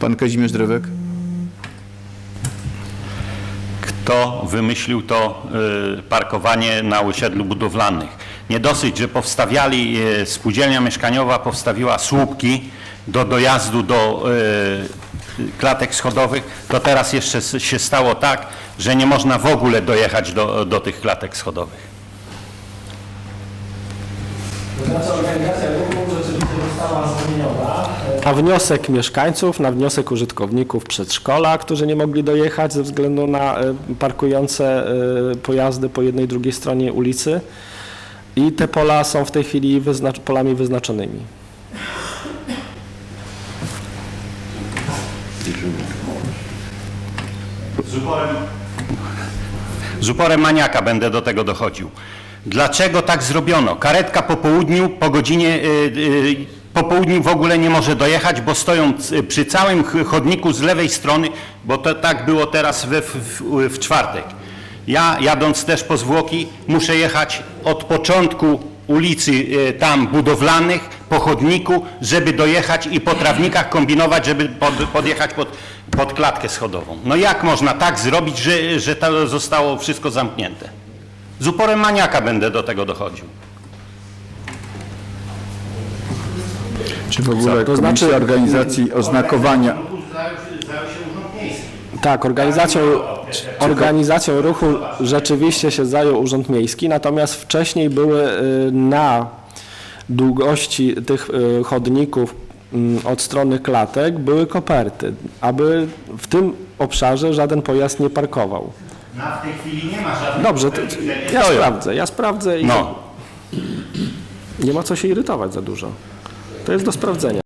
Pan Kazimierz Drewek. Kto wymyślił to y, parkowanie na osiedlu budowlanych? Nie dosyć, że powstawiali, y, spółdzielnia mieszkaniowa powstawiła słupki do dojazdu do y, klatek schodowych, to teraz jeszcze się stało tak, że nie można w ogóle dojechać do, do tych klatek schodowych. To znaczy organizacja została zmieniona. Na wniosek mieszkańców, na wniosek użytkowników przedszkola, którzy nie mogli dojechać ze względu na e, parkujące e, pojazdy po jednej i drugiej stronie ulicy. I te pola są w tej chwili wyznacz- polami wyznaczonymi. Z uporem, z uporem maniaka będę do tego dochodził. Dlaczego tak zrobiono? Karetka po południu, po godzinie, y, y, po południu w ogóle nie może dojechać, bo stoją przy całym ch- chodniku z lewej strony, bo to tak było teraz w, w, czwartek. Ja jadąc też po zwłoki muszę jechać od początku ulicy y, tam budowlanych po chodniku, żeby dojechać i po trawnikach kombinować, żeby pod, podjechać pod, pod klatkę schodową. No jak można tak zrobić, że, że to zostało wszystko zamknięte? Z uporem maniaka będę do tego dochodził. Czy w ogóle To Komisja znaczy- Organizacji Oznakowania Tak, organizacją, organizacją ruchu rzeczywiście się zajął Urząd Miejski, natomiast wcześniej były y, na długości tych y, chodników mm, od strony klatek były koperty, aby w tym obszarze żaden pojazd nie parkował. Na w tej chwili nie ma żadnych... Dobrze, to ja sprawdzę, ja sprawdzę i No. nie ma co się irytować za dużo. To jest do sprawdzenia.